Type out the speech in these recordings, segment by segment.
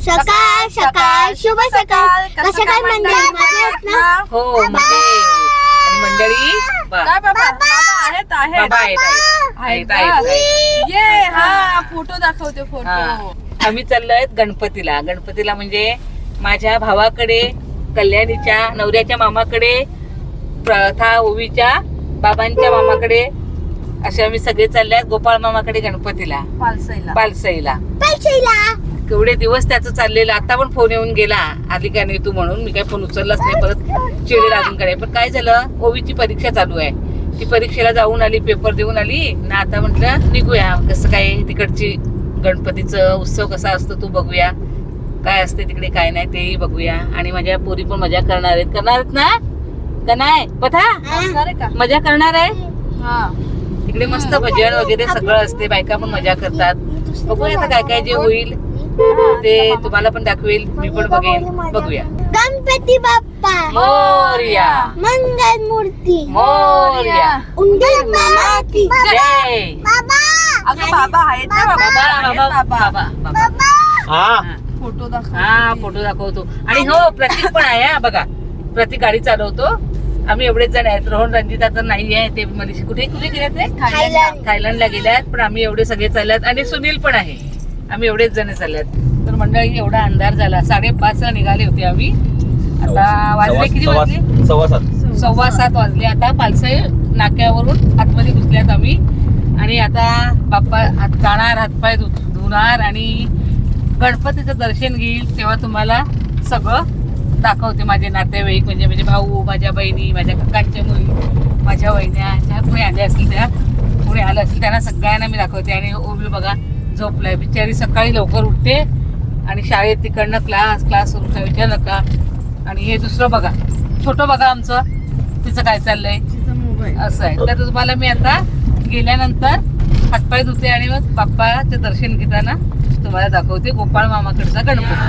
सकाळ सकाळ शुभ सकाळ. कसं काय मंडळी? ना? हो आणि मंडळी बा- काय बाबा? बाबा आहेत आहेत. बाबा. आहेत आहेत. आहेत, आहेत, आहेत. आहेत. ये हा फोटो दाखवते हा. फोटो आम्ही चाललोय गणपतीला. गणपतीला म्हणजे माझ्या भावाकडे कल्याणीच्या नवऱ्याच्या मामाकडे प्रथा ओवीच्या बाबांच्या मामाकडे असे आम्ही सगळे चालले आहेत गोपाळ मामाकडे गणपतीला. पालसाईला. पालसाईला. पैसेला केवढे दिवस त्याचं चाललेलं आता पण फोन येऊन गेला. आली का नाही तू म्हणून? मी काय फोन उचललाच नाही परत चिडे लागून कडे. पण काय झालं? ओवीची परीक्षा चालू आहे. ती परीक्षेला जाऊन आली पेपर देऊन आली. ना आता म्हटलं निघूया. कसं काय तिकडची गणपतीचं उत्सव कसा असतो तू बघूया. काय असते तिकडे काय नाही तेही बघूया. आणि माझ्या पोरी पण मजा करणार आहेत. करणार आहेत ना? का नाही? पथा? मजा करणार आहे? तिकडे मस्त भजन वगैरे सगळं असते. बायका पण मजा करतात. बघूया आता काय काय जे होईल. ते तुम्हाला पण दाखवेल मी पण बघेन. बघूया. गणपती बाप्पा. मोर्या. मंगल मूर्ती मोर्या. उंदीर मामा की जय. बाबा. अगं बाबा आहेत ना बाबा. बाबा बाबा बाबा हा. फोटो दाखव. हा फोटो दाखवतो. आणि हो प्रतीक पण आहे हा बघा. प्रतीक गाडी चालवतो. आम्ही एवढेच जण आहेत. रोहन रंजिता तर नाही आहे ते मनीष कुठे कुठे गेले ते? थायलंड. थायलंडला गेल्यात पण आम्ही एवढे सगळे चालल्यात. आणि सुनील पण आहे. आम्ही एवढेच जण चालल्यात तर मंडळी एवढा अंधार झाला. साडेपाच ला निघाले होते आम्ही. आता वाजले किती वाजले? सव्वा सात. सव्वा सात वाजले. आता पालसाई नाक्यावरून आतमध्ये घुसल्यात आम्ही. आणि आता बाप्पा हात जाणार हातपाय धुणार आणि गणपतीचं दर्शन घेईल तेव्हा तुम्हाला सगळं दाखवते माझे नातेवाईक म्हणजे माझे भाऊ माझ्या बहिणी माझ्या काकांच्या मुली माझ्या वहिन्या ज्या कोणी आल्या असतील त्या कोणी आलं असेल त्यांना सगळ्यांना मी दाखवते. आणि ओवी बघा झोपलाय. बिचारी सकाळी लवकर उठते आणि शाळेत तिकडनं क्लास क्लास सुरू विचार नका. आणि हे दुसरं बघा. छोटं बघा आमचं. तिचं काय चाललंय? असं आहे. तर तुम्हाला मी आता गेल्यानंतर हातपाय धुते आणि मग बाप्पाचे दर्शन घेताना तुम्हाला दाखवते गोपाळ मामाकडचा गणपती.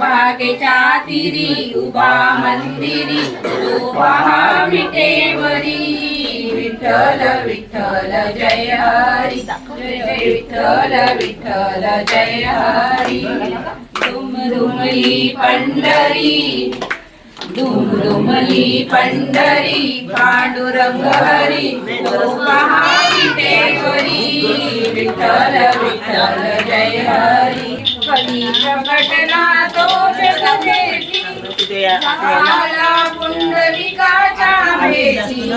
चंद्रभागेच्या तिरी उभा मंदिरी उभा विटेवरी विठ्ठल विठ्ठल जय हरी. जय विठ्ठल विठ्ठल जय हरी. धुम धुमली पंढरी. दुम पंढरी पांडुरंग हरी उभा विटेवरी विठ्ठल विठ्ठल जय हरी. कधी तो पुंडलिकाच्या भेटी.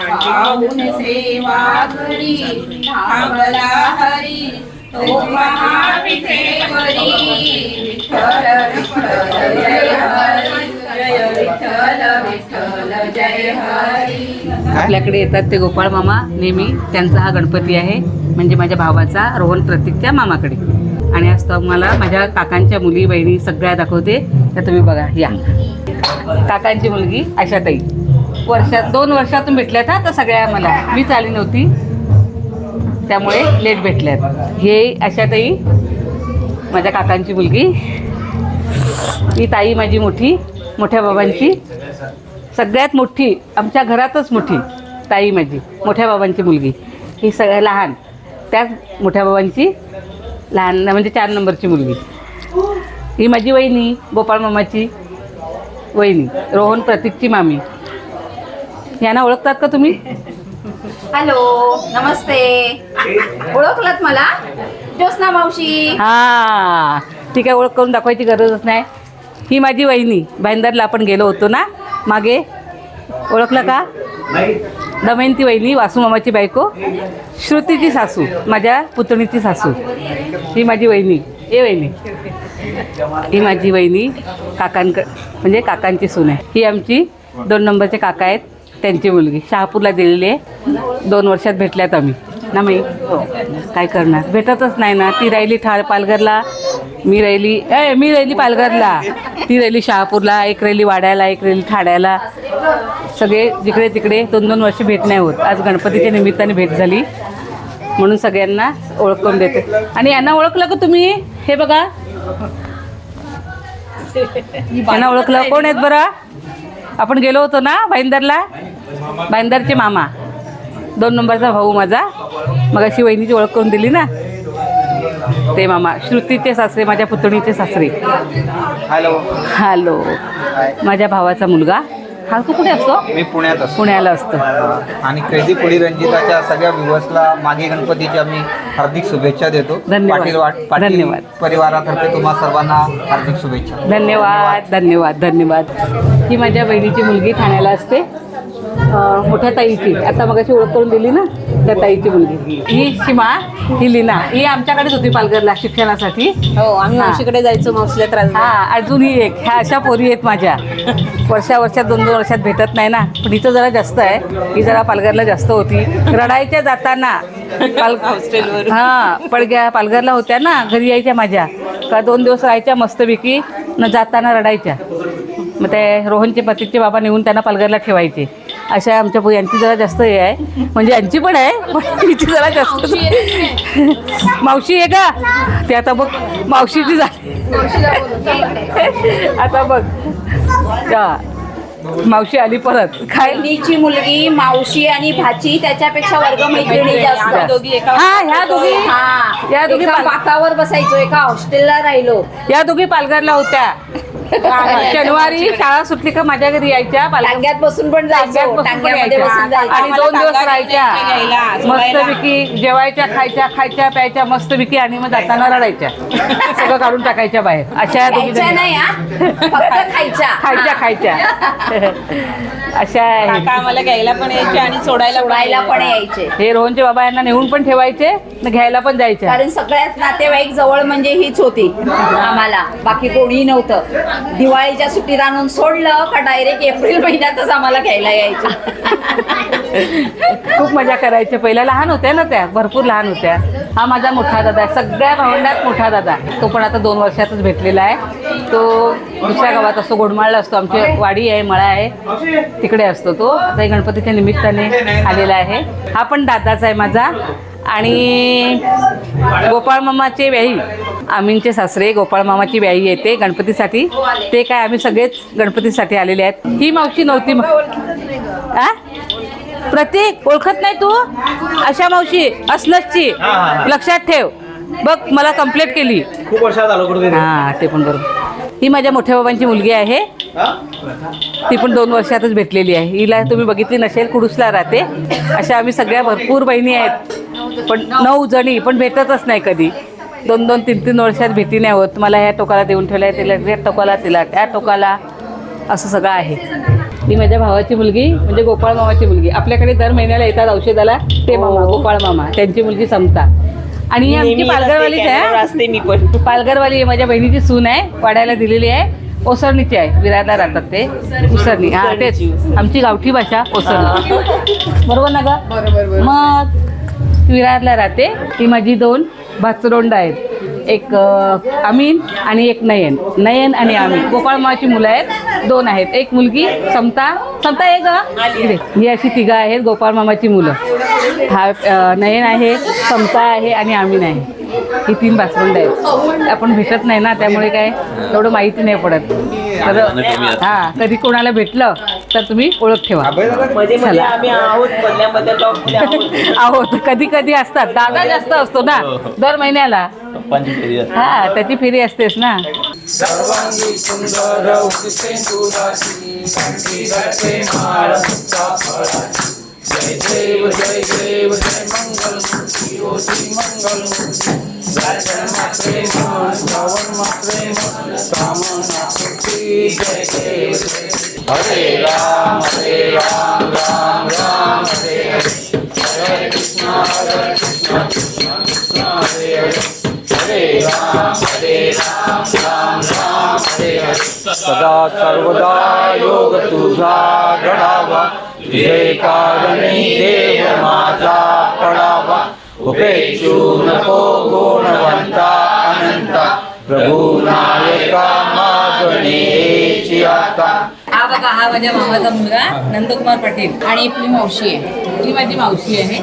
पाहून सेवा घरी हरी तो महाविठेवरी. विठ्ठल विठ्ठल जय हरी. आपल्याकडे येतात ते गोपाळ मामा नेहमी त्यांचा हा गणपती आहे म्हणजे माझ्या भावाचा रोहन प्रतीकच्या मामाकडे. आणि आज तर मला माझ्या काकांच्या मुली बहिणी सगळ्या दाखवते तर तुम्ही बघा या. काकांची मुलगी आशाताई. वर्षात दोन वर्षातून भेटल्यात हा तर सगळ्या मला. मीच आली नव्हती. त्यामुळे लेट भेटल्यात. हे आशाताई माझ्या काकांची मुलगी. ही ताई माझी मोठी. मोठ्या बाबांची? सगळ्यात मोठी आमच्या घरातच मोठी ताई माझी मोठ्या बाबांची मुलगी. ही सगळ्या लहान. त्याच मोठ्या बाबांची लहान म्हणजे चार नंबरची मुलगी. ही माझी वहिनी गोपाळ मामाची वहिनी रोहन प्रतीकची मामी. यांना ओळखतात का तुम्ही? हॅलो नमस्ते. ओळखलात मला? ज्योत्स्ना मावशी. हां ती काय ओळख करून दाखवायची गरजच नाही. ही माझी वहिनी. भाईंदरला आपण गेलो होतो ना? मागे. ओळखलं का? दमयंती वहिनी वासुमामाची बायको श्रुतीची सासू माझ्या पुतणीची सासू. ही माझी वहिनी. ए वहिनी. ही माझी वहिनी काकांक म्हणजे काकांची सून आहे. ही आमची दोन नंबरचे काका आहेत त्यांची मुलगी. शहापूरला दिलेली आहे. दोन वर्षात भेटल्यात आम्ही. ना मी काय करणार? भेटतच नाही ना. ती राहिली ठा पालघरला. मी राहिली ए मी राहिली पालघरला. ती राहिली शहापूरला एक राहिली वाड्याला एक राहिली ठाण्याला. सगळे जिकडे तिकडे दोन दोन वर्ष भेट नाही होत. आज गणपतीच्या निमित्ताने भेट झाली. म्हणून सगळ्यांना ओळख करून देते. आणि यांना ओळखलं का तुम्ही? हे बघा. यांना ओळखलं. कोण आहेत बरं? आपण गेलो होतो ना भाईंदरला? भाईंदरचे मामा. दोन नंबरचा भाऊ माझा. मग अशी वहिनीची ओळख करून दिली ना. ते मामा. श्रुतीचे सासरे माझ्या पुतणीचे सासरे. हॅलो हॅलो माझ्या भावाचा मुलगा. हा तू कुठे असतो? मी पुण्यात असतो. पुण्याला असतो. आणि कैदी पुढी रंजिताच्या सगळ्या विवसला मागे गणपतीच्या मी हार्दिक शुभेच्छा देतो. धन्यवाद. पाटील वाट पाटील धन्यवाद. परिवारातर्फे तुम्हा सर्वांना हार्दिक शुभेच्छा. धन्यवाद धन्यवाद धन्यवाद. ही माझ्या बहिणीची मुलगी ठाण्याला असते. मोठ्या ताईची. आता मग अशी ओळख करून दिली ना त्या ताईची मुलगी. ही सीमा ही लीना ही आमच्याकडेच होती पालघरला शिक्षणासाठी. हो आम्ही. मावशीकडे जायचो मावशीला त्रास हा अजून ही एक. ह्या अशा पोरी आहेत माझ्या. वर्षा वर्षात दोन दोन वर्षात भेटत नाही ना. पण इथं जरा जास्त आहे. ही जरा पालघरला जास्त होती. रडायच्या जाताना पाल हा पडग्या पालघरला होत्या ना घरी यायच्या माझ्या. का दोन दिवस राहायच्या मस्तपैकी न जाताना रडायच्या. मग ते रोहनचे पतीचे बाबा नेऊन त्यांना पालघरला ठेवायचे. अशा आमच्या पो- यांची जरा जास्त हे आहे. म्हणजे यांची पण आहे पण हिची जरा जास्त मावशी आहे का? ते आता बघ मावशीची झाली आता बघ. हा. मावशी आली परत. काय बहिणीची मुलगी मावशी आणि भाची त्याच्यापेक्षा वर्ग मैत्रिणी जास्त. दोघी एका हा ह्या दोघी हा. या दोघी एका बसायचो एका हॉस्टेलला राहिलो. या दोघी पालघरला होत्या. शनिवारी शाळा सुटली का माझ्या घरी यायच्या टांग्यात बसून पण टांग्यात जायचो बसून पण टांग्यामध्ये यायच्या. बसून जायचो. आणि दोन दिवस राहायच्या. मस्तपैकी जेवायच्या खायच्या खायच्या प्यायच्या मस्तपैकी आणि मग जाताना रडायच्या. सगळं काढून टाकायच्या बाहेर. अशा या दोघी यायच्या जणी. नाही हा. फक्त खायच्या. खायच्या हा. खायच्या. अशा आहेत. काका आम्हाला घ्यायला पण यायचे आणि सोडायला सोडायला पण यायचे. हे रोहनचे बाबा यांना नेऊन पण ठेवायचे घ्यायला पण जायचे कारण सगळ्यात नातेवाईक जवळ म्हणजे हीच होती आम्हाला. बाकी कोणीही नव्हतं. दिवाळीच्या सुट्टीत आणून सोडलं का डायरेक्ट एप्रिल महिन्यातच आम्हाला घ्यायला यायचं. खूप मजा करायचे. पहिल्या लहान होत्या ना त्या. भरपूर लहान होत्या. हा माझा मोठा दादा आहे. सगळ्या भावंडात मोठा दादा तो पण आता दोन वर्षातच भेटलेला आहे. तो दुसऱ्या गावात असतो. गोडमाळला असतो. आमची वाडी आहे मळा आहे. तिकडे असतो तो. आता गणपतीच्या निमित्ताने आलेला आहे. हा पण दादाच आहे माझा. आणि गोपाळ मामाचे व्याही आमींचे सासरे गोपाळ मामाची व्याही येते गणपतीसाठी. ते काय आम्ही सगळेच गणपतीसाठी आलेले आहेत. ही मावशी नव्हती आ? प्रतीक ओळखत नाही तू? अशा मावशी असलसची. लक्षात ठेव. बघ मला कंप्लेंट केली. खूप वर्षात हा ते पण बरोबर. ही माझ्या मोठ्या बाबांची मुलगी आहे. ती पण दोन वर्षातच भेटलेली आहे. हिला तुम्ही बघितली नसेल कुडूसला राहते. अशा आम्ही सगळ्या भरपूर बहिणी आहेत. पण नऊ जणी पण भेटतच नाही कधी. दोन दोन तीन तीन वर्षात भेटी नाही होत. मला ह्या टोकाला देऊन ठेवलं आहे तिला त्या टोकाला तिला त्या टोकाला. असं सगळं आहे. ही माझ्या भावाची मुलगी म्हणजे गोपाळ मामाची मुलगी. आपल्याकडे दर महिन्याला येतात औषधाला ते मामा गोपाळ मामा. त्यांची मुलगी समता. आणि ही आमची पालघरवालीच आहे असते मी पण. पालघरवाली माझ्या बहिणीची सून आहे वाड्याला दिलेली आहे. ओसरणीची आहे विरारला राहतात ते. उसरणी हा तेच. आमची गावठी भाषा ओसरणी. बरोबर ना ग? बरोबर. मग विरारला राहते. ती माझी दोन भाचरोंड आहेत. एक अमीन आणि एक नयन. नयन आणि अमीन. गोपाळमाची मुलं आहेत. दोन आहेत. एक मुलगी समता. समता आहे का ही अशी तिघं आहेत. गोपाळ मामाची मुलं. हा नयन आहे समता आहे आणि अमीन आहे. ही तीन बासरुंड आहेत. आपण भेटत नाही ना त्यामुळे काय एवढं माहिती नाही पडत. तर हा कधी कोणाला भेटलं तर तुम्ही ओळख ठेवा. मध्ये मध्ये चला. आम्ही आहोत कधी कधी असतात. दादा जास्त असतो ना दर महिन्याला. हा त्याची फेरी असतेच ना. मंगल प्रेम श्रवण प्रेम कामना हरे राम हरे राम राम हरे राम हरे राम हरे सदा सर्वदा योग तुझा गणावा विवेकारणी देव माता पड़ा उपेक्षू नको गुणवंता अनंता नायका आता। हा बघा हा माझ्या मामाचा मुलगा नंदकुमार पाटील आणि आपली मावशी आहे. ही माझी मावशी आहे.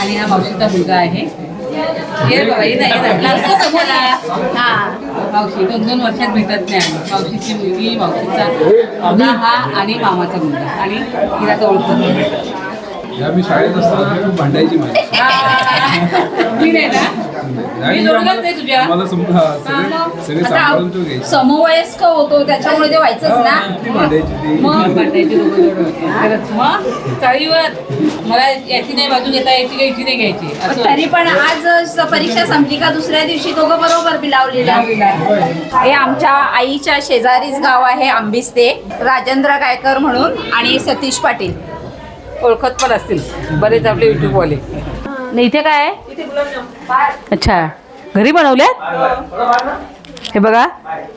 आणि हा मावशीचा मुलगा आहे. हे बघा नाही लागतो समोर हा. मावशी दोन दोन वर्षात भेटत नाही आम्ही मावशीची मुलगी मावशीचा मुलगा हा आणि मामाचा मुलगा. आणि हिला तर ओळखत नाही या मी शाळेत असताना खूप भांडायची मला सम- सगळे सांभाळून तो घ्यायची. समवयस्क होतो त्याच्यामुळे ते व्हायचंच हा, ना. भांडायची ती. मग? भांडायची दोघं. मग? चाळीवर. मला याची नाही बाजू घेता याची काही याची नाही घ्यायची? पण असं. तरी पण आज स- परीक्षा संपली का दुसऱ्या दिवशी दोघं बरोबर बिलावलेला हे आमच्या आईच्या शेजारीच गाव आहे आंबिस्ते. राजेंद्र गायकर म्हणून आणि सतीश पाटील. ओळखत पण असतील बरेच आपले युट्यूबवाले नाही इथे काय आहे? अच्छा. घरी बनवल्यात हे बघा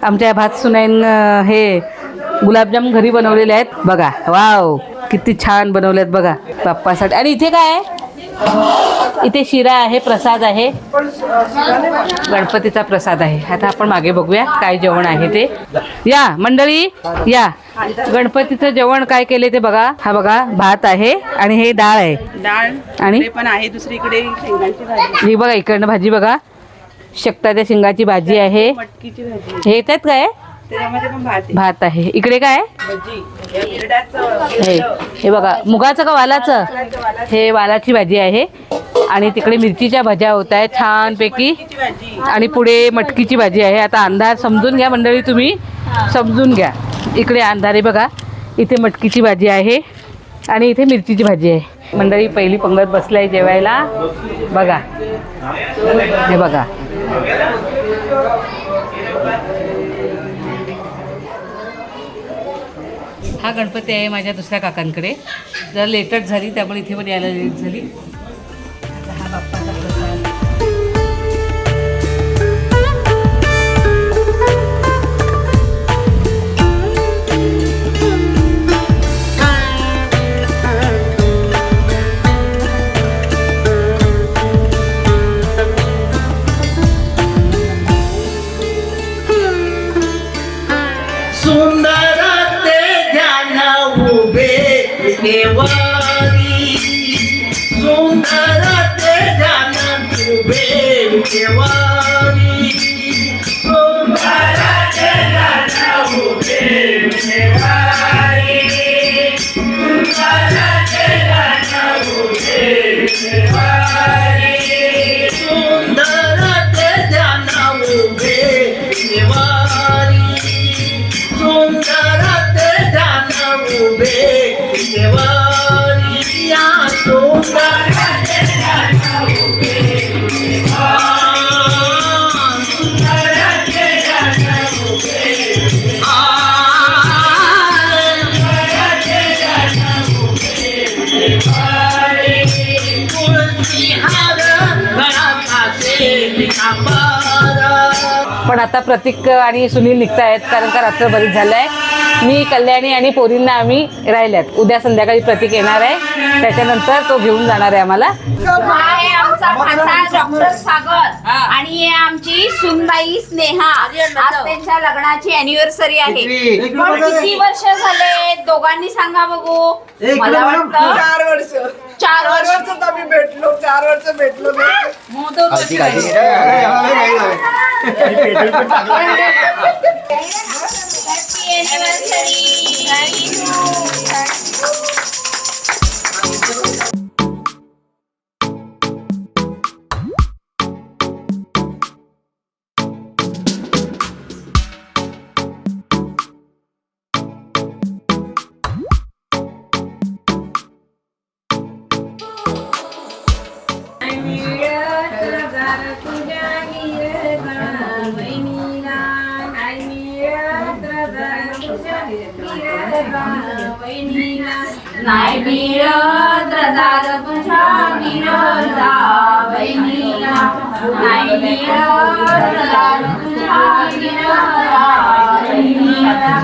आमच्या भात सुनाईन हे गुलाबजाम घरी बनवलेले आहेत. बघा वाव किती छान बनवलेत बघा बाप्पासाठी. आणि इथे काय आहे? इथे शिरा आहे प्रसाद आहे. गणपतीचा प्रसाद आहे. आता आपण मागे बघूया काय जेवण आहे ते. या मंडळी या. गणपतीचं जेवण काय केले ते बघा. हा बघा भात आहे आणि हे डाळ आहे. डाळ आणि? पण आहे दुसरीकडे ही बघा इकडनं भाजी बघा. शकताच्या शिंगाची भाजी आहे. मटकीची भाजी. हे येतात काय? भात आहे. भात आहे. इकडे काय? हे हे बघा मुगाचं का वालाचं? हे वालाची भाजी आहे. आणि तिकडे मिरचीच्या भाज्या होत आहेत. छानपैकी. आणि पुढे मटकीची भाजी आहे. आता अंधार समजून घ्या मंडळी तुम्ही. समजून घ्या. इकडे अंधार बघा. इथे मटकीची भाजी आहे. आणि इथे मिरचीची भाजी आहे. मंडळी पहिली पंगत बसलाय जेवायला. बघा. हे बघा. हा गणपती आहे माझ्या दुसऱ्या काकांकडे. जरा लेटच झाली त्यामुळे इथे पण यायला लेट झाली. देवारी सुंदर ते ध्यान उभे देवारी सुंदर ते ध्यान उभे देवारी सुंदर ते ध्यान उभे देवारी आता प्रतीक आणि सुनील निघतायत कारण का रात्र बरीच झालं आहे मी कल्याणी आणि पोरींना आम्ही राहिल्यात उद्या संध्याकाळी प्रतीक येणार आहे त्याच्यानंतर तो घेऊन जाणार आहे आम्हाला हा डॉक्टर सागर आणि ही आमची सुनबाई स्नेहा आज त्यांच्या लग्नाची अॅनिव्हर्सरी आहे पण किती वर्ष झाले दोघांनी सांगा बघू मला वाटतं चार वर्ष चार आम्ही भेटलो चार वर्ष भेटलो नाही हलकी गाडी नाही मिळत दार तुझ्या विरजा वहिनीला नाही मिळत दार तुझ्या विरजा वहिनीला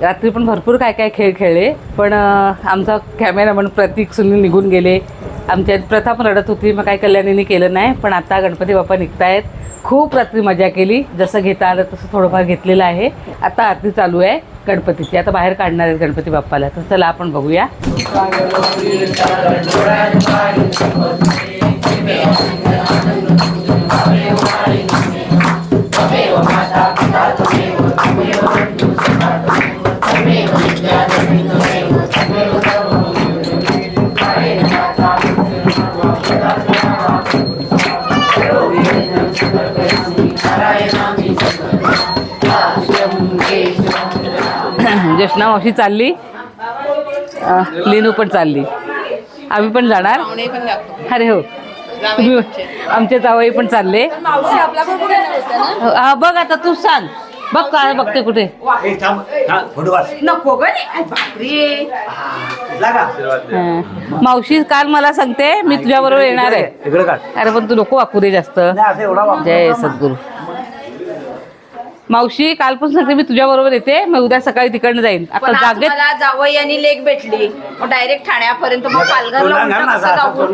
रात्री पण भरपूर काय काय खेळ खेळले पण आमचा कॅमेरामन प्रतीक सुनील निघून गेले. आमच्या प्रथा पण रडत होती मग काय कल्याणीने केलं नाही पण आता गणपती बाप्पा निघतायत. खूप रात्री मजा केली जसं घेता आलं तसं थोडंफार घेतलेलं आहे. आता आरती चालू आहे गणपतीची आता बाहेर काढणार आहेत गणपती बाप्पाला. तर चला आपण बघूया. जशना मावशी चालली. लिनू पण चालली. आम्ही पण जाणार. अरे हो. तुम्ही आमचे जावई पण चालले. हा बघ आता तू सांग. बघ काय बघते कुठे. नको. मावशी काल मला सांगते मी तुझ्या बरोबर येणार आहे. अरे पण तू नको वाकू रे जास्त. जय सद्गुरू. मावशी काल पण सांगते मी तुझ्या बरोबर येते. मी उद्या सकाळी तिकडनं जाईन. आता पण आज जागेत मला जावई आणि लेक भेटली. मग डायरेक्ट ठाण्यापर्यंत मग पालघरला उलटं कसं जाऊ?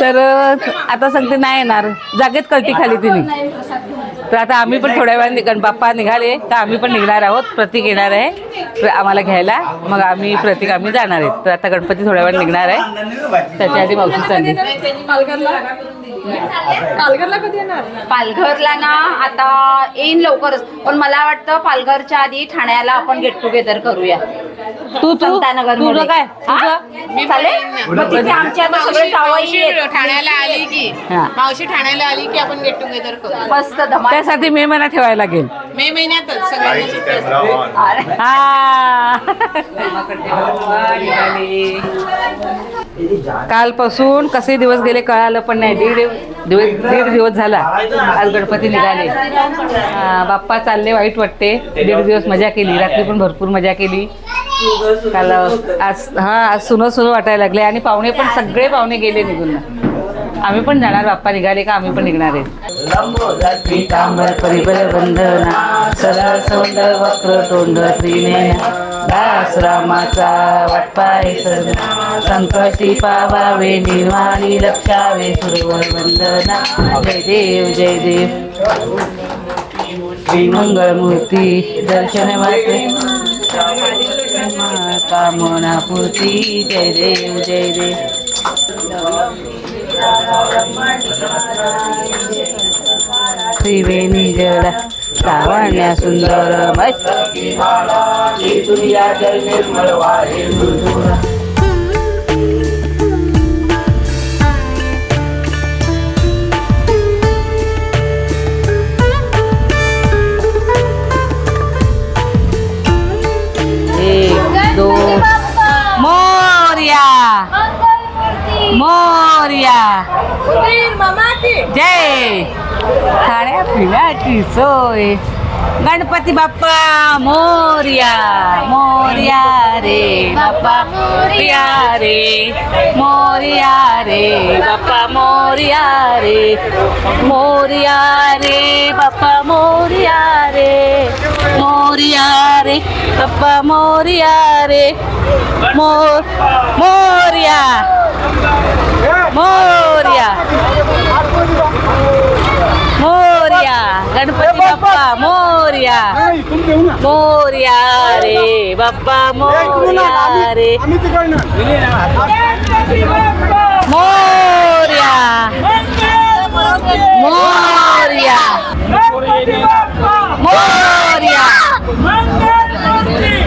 तर अं, आता सांगते नाही येणार. जागेत कळती खाली तिने. तर आता आम्ही पण थोड्या वेळाने गण बाप्पा निघाले. तर आम्ही पण निघणार आहोत. प्रतीक येणार आहे. प्र- आम्हाला घ्यायला. मग आम्ही प्रतीक आम्ही जाणार आहेत. तर आता गणपती थोड्या वेळ निघणार आहे. त्याच्या आधी मावशी चालली पालघरला ना आता येईन लवकरच. पण मला वाटतं पालघरच्या आधी ठाण्याला आपण गेट टुगेदर करूया. तू तू? समतानगर तुझं काय? हा? चालेल? मग तिथे आमच्या आता सगळे जावई आहेत. ठाण्याला आली की. हा. मावशी ठाण्याला आली की आपण गेट टुगेदर करू. मस्त धमाल. त्यासाठी मे महिना ठेवायला लागेल. मे महिन्यातच सगळ्यांना सुट्टी असते. अरे, हा. कालपासून कसे दिवस गेले कळालं पण नाही. दीड दिवस दीड दिवस झाला. आज गणपती निघाले. बाप्पा चालले वाईट वाटते. दीड दिवस मजा केली. रात्री पण भरपूर मजा केली. काल आज हा आज सुनं सुनं वाटायला लागले आणि पाहुणे पण सगळे पाहुणे गेले निघून. आम्ही पण जाणार बाप्पा निघाले का आम्ही पण निघणार आहे. पीतांबर परिबल बंधना सरळ सौंद वक्र तोंड त्रिनेना. दास रामाचा वाटपाय संकटी पावावे निर्वाणी लक्षावे सुरवर वंदना. जय देव जय देव. श्रीमंगळ मूर्ती दर्शन वाटे कामना पूर्ती जय देव जय देव. त्रिवेणी जडा लावण्या सुंदर मस्त मोर्या जय. खाण्या पिण्याची सोय. गणपती बाप्पा मोर्या मोर्या रे बाप्पा मोर्या रे मोर्या रे बाप्पा मोर्या रे मोर्या रे बाप्पा मोर्या रे मोर्या रे बाप्पा मोर्या रे मोर मोर्या मोर्या मोर्या गणपती बाप्पा मोर्या मोर्या रे बाप्पा मोर्या रे. मोर्या. मोर्या. मोर्या.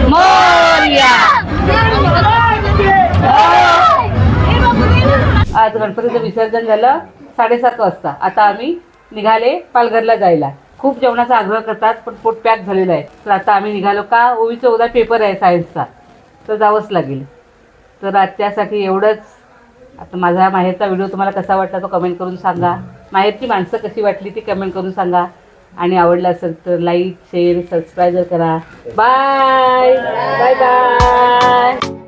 मोर्या. आज गणपतीचं विसर्जन झालं साडेसात वाजता. आता आम्ही निघाले पालघरला जायला. खूप जेवणाचा आग्रह करतात पण पोट पॅक झालेलं आहे. तर आता आम्ही निघालो का? ओवीचा उद्या पेपर आहे सायन्सचा तर जावंच लागेल. तर आजच्यासाठी एवढंच. आता माझा माहेरचा व्हिडिओ तुम्हाला कसा वाटला तो कमेंट करून सांगा. माहेरची माणसं कशी वाटली ती कमेंट करून सांगा. आणि आवडलं असेल तर लाईक शेअर सबस्क्राईब करा. Bye bye bye